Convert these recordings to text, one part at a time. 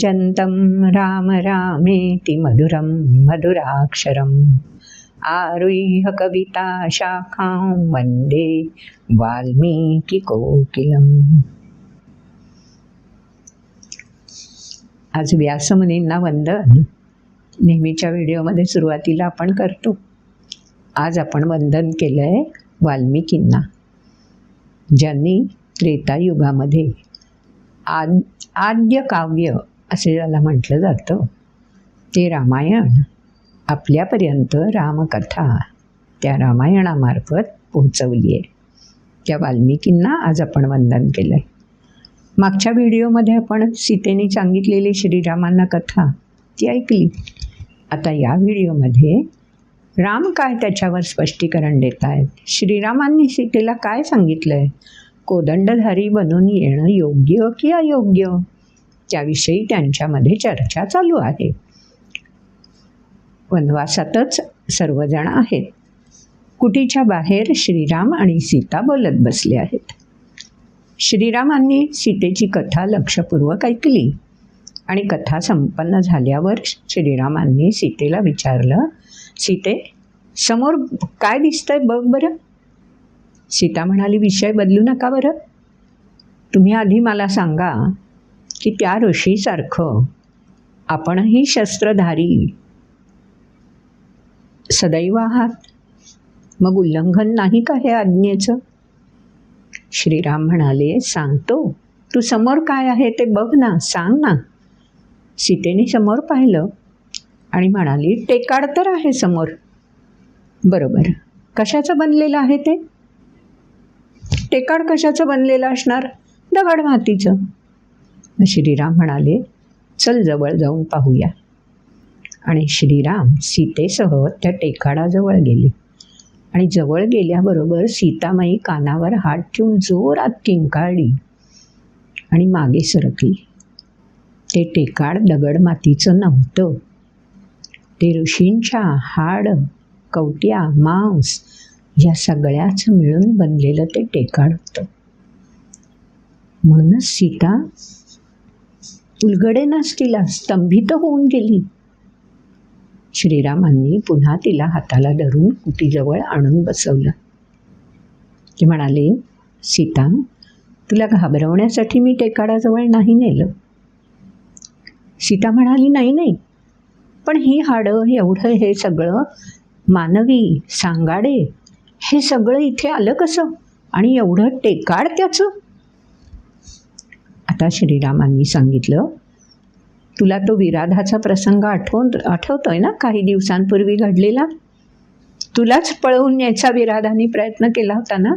भजन्तं राम रामेति मधुरं मधुराक्षरम्। आरुह्य कविता शाखां वन्दे वाल्मीकिकोकिलम् आज व्यासमुनींना वंदन नेहमीच्या व्हिडिओमध्ये सुरुवातीला आपण करतो. आज आपण वंदन केलं आहे वाल्मिकींना ज्यांनी त्रेतायुगामध्ये आद आद्य काव्य असे ज्याला म्हटलं जातं. ते रामायण आपल्यापर्यंत रामकथा त्या रामायणामार्फत पोहोचवली आहे त्या वाल्मिकींना आज आपण वंदन केलं आहे मागच्या व्हिडिओमध्ये आपण सीतेने सांगितलेली श्रीरामांना कथा ती ऐकली. आता या व्हिडिओमध्ये राम काय त्याच्यावर स्पष्टीकरण देत आहेत श्रीरामांनी सीतेला काय सांगितलं आहे कोदंडधारी बनून येणं योग्य की अयोग्य? त्याविषयी त्यांच्यामध्ये चर्चा चालू आहे. वनवासातच सर्वजण आहेत. कुटीच्या बाहेर श्रीराम आणि सीता बोलत बसले आहेत. श्रीरामांनी सीतेची कथा लक्षपूर्वक ऐकली आणि कथा संपन्न झाल्यावर श्रीरामांनी सीतेला विचारलं सीते समोर काय दिसतंय बघ बरं. सीता म्हणाली विषय बदलू नका बरं. तुम्ही आधी मला सांगा की त्या ऋषीसारखं आपणही शस्त्रधारी सदैव आहात. मग उल्लंघन नाही का हे आज्ञेचं? श्रीराम म्हणाले सांगतो. तू समोर काय आहे ते बघ ना सांग ना. सीतेने समोर पाहिलं आणि म्हणाली टेकाड तर आहे समोर. बरोबर. कशाचं बनलेलं आहे ते? टेकाड कशाचं बनलेलं असणार? दगड मातीचं. श्रीराम म्हणाले चल जवळ जाऊन पाहूया. आणि श्रीराम सीतेसह त्या टेकाडाजवळ गेले. आणि जवळ गेल्याबरोबर सीतामाई कानावर हात ठेवून जोरात किंकाळली आणि मागे सरकली. ते टेकाड दगड मातीचं नव्हतं. ते ऋषींच्या हाड कवट्या मांस या सगळ्याच मिळून बनलेलं ते टेकाड होतं. म्हणूनच सीता उलगडेनाच तिला स्तंभित होऊन गेली. श्रीरामांनी पुन्हा तिला हाताला धरून कुटीजवळ आणून बसवलं. ते म्हणाले सीता तुला घाबरवण्यासाठी मी टेकाडाजवळ नाही नेलं. सीता म्हणाली नाही नाही पण ही हाडं एवढं हे सगळं मानवी सांगाडे हे सगळं इथे आलं कसं? आणि एवढं टेकाड त्याचं? आता श्रीरामांनी सांगितलं. तुला तो विराधाचा प्रसंग आठवून आठवतोय ना काही दिवसांपूर्वी घडलेला? तुलाच पळवून न्यायचा विराधाने प्रयत्न केला होता ना?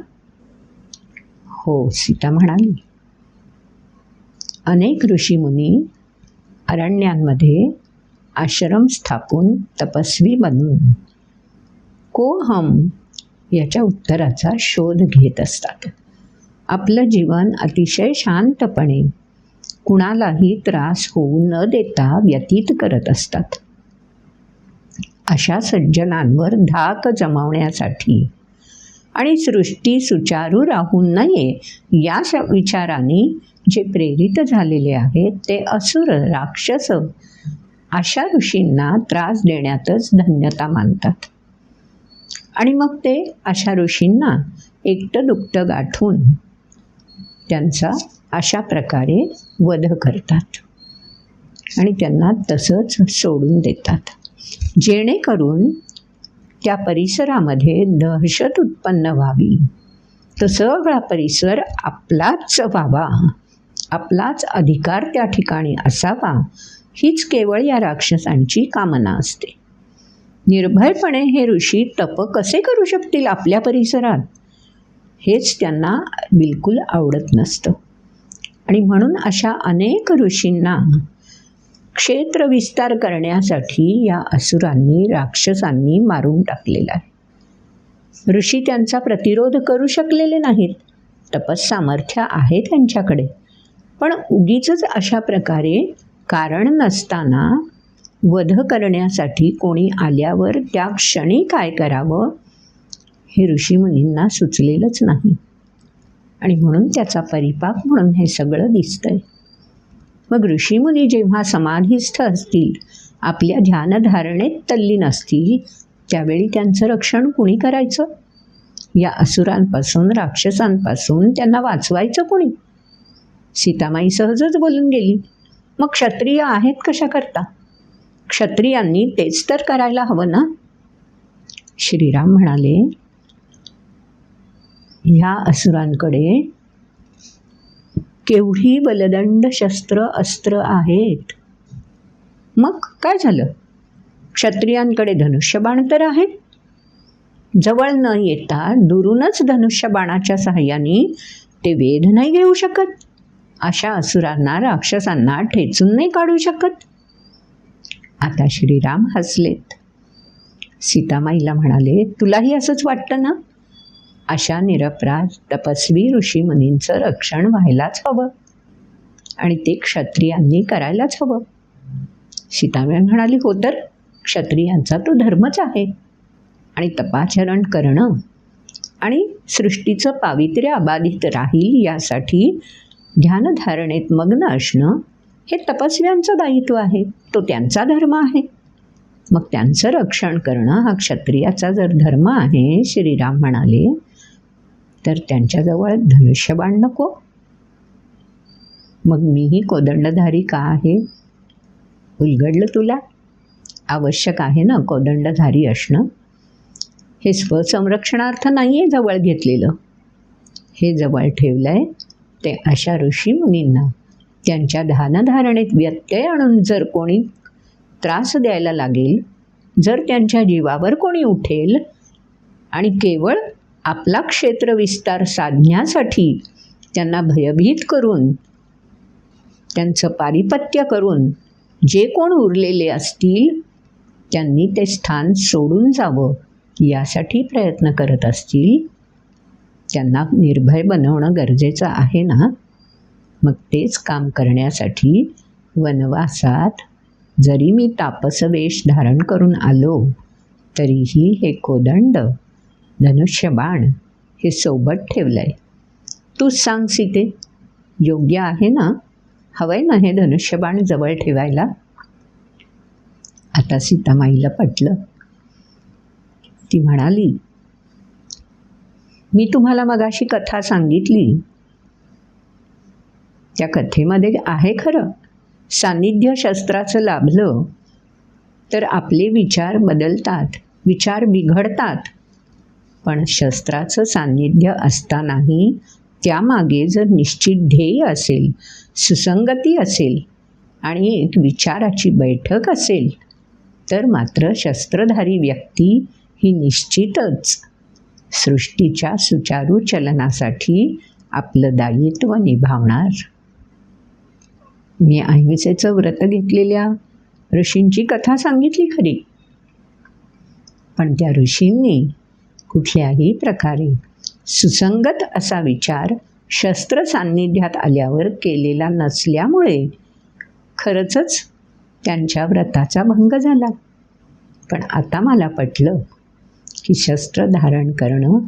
हो सीता म्हणाली. अनेक ऋषीमुनी अरण्यांमध्ये आश्रम स्थापून तपस्वी बनून कोहम याच्या उत्तराचा शोध घेत असतात. आपलं जीवन अतिशय शांतपणे. कुणालाही त्रास होऊ न देता व्यतीत करत असतात. अशा सज्जनांवर धाक जमवण्यासाठी आणि सृष्टी सुचारू राहू नये या श विचाराने जे प्रेरित झालेले आहेत ते असुर राक्षस अशा ऋषींना त्रास देण्यातच धन्यता मानतात. आणि मग ते अशा ऋषींना एकटं दुकटं गाठून त्यांचा अशा प्रकारे वध करतात. आणि त्यांना तसंच सोडून देतात. जेणेकरून त्या परिसरामध्ये दहशत उत्पन्न व्हावी. तो सगळा परिसर आपलाच व्हावा. आपलाच अधिकार त्या ठिकाणी असावा. हीच केवळ या राक्षसांची कामना असते. निर्भयपणे हे ऋषी तप कसे करू शकतील आपल्या परिसरात? हेच त्यांना बिलकुल आवडत नसतं. आणि म्हणून अशा अनेक ऋषींना क्षेत्र विस्तार करण्यासाठी या असुरांनी राक्षसांनी मारून टाकलेला आहे. ऋषी त्यांचा प्रतिरोध करू शकलेले नाहीत. तपस्सामर्थ्य आहे त्यांच्याकडे. पण उगीच अशा प्रकारे कारण नसताना वध करण्यासाठी कोणी आल्यावर त्या क्षणी काय करावं? हे ऋषीमुनींना सुचलेलंच नाही. आणि म्हणून त्याचा परिपाक म्हणून हे सगळं दिसतंय. मग ऋषीमुनी जेव्हा समाधीस्थ असतील आपल्या ध्यानधारणेत तल्लीन असतील त्यावेळी त्यांचं रक्षण कुणी करायचं? या असुरांपासून राक्षसांपासून त्यांना वाचवायचं कोणी? सीतामाई सहजच बोलून गेली मग क्षत्रिय आहेत कशा करता क्षत्रियांनी तेच तर करायला हवं ना? श्रीराम म्हणाले ह्या असुरांकडे. केवढी बलदंड शस्त्र अस्त्र आहेत. मग काय झालं? क्षत्रियांकडे धनुष्यबाण तर आहे. जवळ न येता दुरूनच धनुष्यबाणाच्या सहाय्याने ते वेध नाही घेऊ शकत. अशा असुरांना राक्षसांना ठेचून नाही काढू शकत. आता श्रीराम हसलेत. सीतामाईला म्हणाले तुलाही असंच वाटतं ना? अशा निरपराध तपस्वी ऋषीमुनींचं रक्षण व्हायलाच हवं. आणि ते क्षत्रियांनी करायलाच हवं. सीतामाई म्हणाली हो तर क्षत्रियांचा तो धर्मच आहे. आणि तपाचरण करणं आणि सृष्टीचं पावित्र्य अबाधित राहील यासाठी ध्यानधारणेत मग्न असणं हे तपस्व्यांचं दायित्व आहे. तो त्यांचा धर्म आहे. मग त्यांचं रक्षण करणं हा क्षत्रियाचा जर धर्म आहे श्रीराम म्हणाले तर त्यांच्याजवळ धनुष्यबाण नको. मग मीही कोदंडधारी का आहे? उलगडलं तुला? आवश्यक आहे ना कोदंडधारी असणं? हे स्वसंरक्षणार्थ नाही आहे जवळ घेतलेलं. हे जवळ ठेवलं आहे ते अशा ऋषीमुनींना त्यांच्या ध्यानधारणेत व्यत्यय आणून जर कोणी त्रास द्यायला लागेल जर त्यांच्या जीवावर कोणी उठेल आणि केवळ आपला क्षेत्र विस्तार साधण्यासाठी त्यांना भयभीत करून त्यांचं पारिपत्य करून जे कोण उरलेले असतील त्यांनी ते स्थान सोडून जावं यासाठी प्रयत्न करत असतील. त्यांना निर्भय बनवणं गरजेचं आहे ना? मग तेच काम करण्यासाठी वनवासात जरी मी तापसवेश धारण करून आलो तरीही हे कोदंड धनुष्यबाण हे सोबत ठेवलं आहे तूच सांग सीते योग्य आहे ना? हवंय ना हे धनुष्यबाण जवळ ठेवायला? आता सीतामाईला पटलं. ती म्हणाली मी तुम्हाला मगाशी कथा सांगितली. त्या कथेमध्ये आहे खरं. सान्निध्य शस्त्राचं लाभलं तर आपले विचार बदलतात विचार बिघडतात. पण शस्त्राचं सान्निध्य असतानाही त्यामागे जर निश्चित ध्येय असेल सुसंगती असेल आणि एक विचाराची बैठक असेल तर मात्र शस्त्रधारी व्यक्ती ही निश्चितच सृष्टीच्या सुचारू चलनासाठी आपलं दायित्व निभावणार. मी अहिंसेचं व्रत घेतलेल्या ऋषींची कथा सांगितली खरी. पण त्या ऋषींनी कुठल्याही प्रकारे सुसंगत असा विचार शस्त्र सान्निध्यात आल्यावर केलेला नसल्यामुळे खरंचच त्यांच्या व्रताचा भंग झाला. पण आता मला पटलं की शस्त्र धारण करणं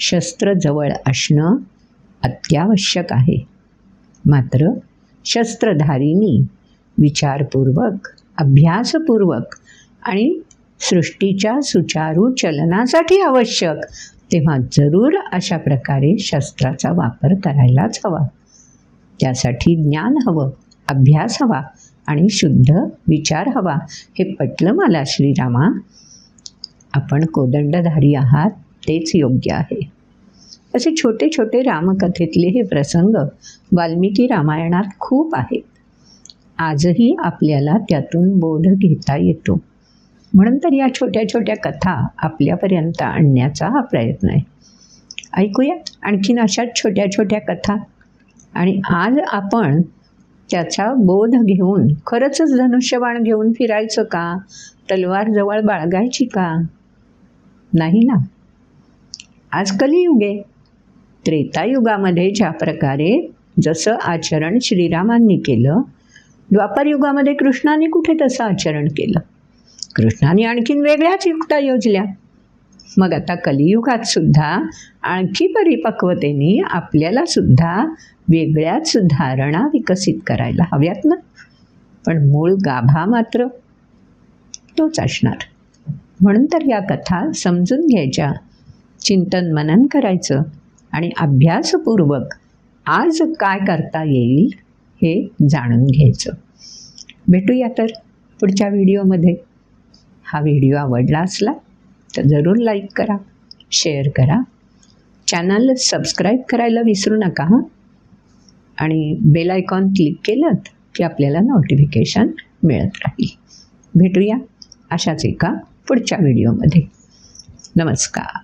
शस्त्र जवळ असणं अत्यावश्यक आहे. मात्र शस्त्रधारीनी विचारपूर्वक अभ्यासपूर्वक आणि सृष्टीच्या सुचारू चलनासाठी आवश्यक. तेव्हा जरूर अशा प्रकारे शस्त्राचा वापर करायलाच हवा. त्यासाठी ज्ञान हवं अभ्यास हवा आणि शुद्ध विचार हवा हे पटलं मला श्रीरामा. आपण कोदंडधारी आहात तेच योग्य आहे. असे छोटे छोटे रामकथेतले हे प्रसंग वाल्मिकी रामायणात खूप आहेत. आजही आपल्याला त्यातून बोध घेता येतो. म्हणून तर या छोट्या छोट्या कथा आपल्यापर्यंत आणण्याचा हा प्रयत्न आहे. ऐकूयात आणखीन अशाच छोट्या छोट्या कथा. आणि आज आपण त्याचा बोध घेऊन खरंचच धनुष्यबाण घेऊन फिरायचं का? तलवार जवळ बाळगायची का? नाही ना? आज कलियुगे त्रेतायुगामध्ये ज्या प्रकारे जसं आचरण श्रीरामांनी केलं द्वापारयुगामध्ये कृष्णाने कुठे तसं आचरण केलं? कृष्णाने आणखीन वेगळ्याच युक्ता योजल्या. मग आता कलियुगात सुद्धा आणखी परिपक्वतेने आपल्याला सुद्धा वेगळ्याच धारणा विकसित करायला हव्यात ना? पण मूळ गाभा मात्र तोच असणार. म्हणून तर या कथा समजून घ्यायच्या. चिंतन मनन करायचं आणि अभ्यासपूर्वक आज काय करता येईल हे जाणून घ्यायचं. भेटूया तर पुढच्या व्हिडिओमध्ये. हा व्हिडिओ आवडला असला तर जरूर लाईक करा शेअर करा. चॅनल सबस्क्राईब करायला विसरू नका हां? आणि बेल आयकॉन क्लिक केलं की आपल्याला नोटिफिकेशन मिळत राहील. भेटूया अशाच एका पुढच्या व्हिडिओमध्ये नमस्कार.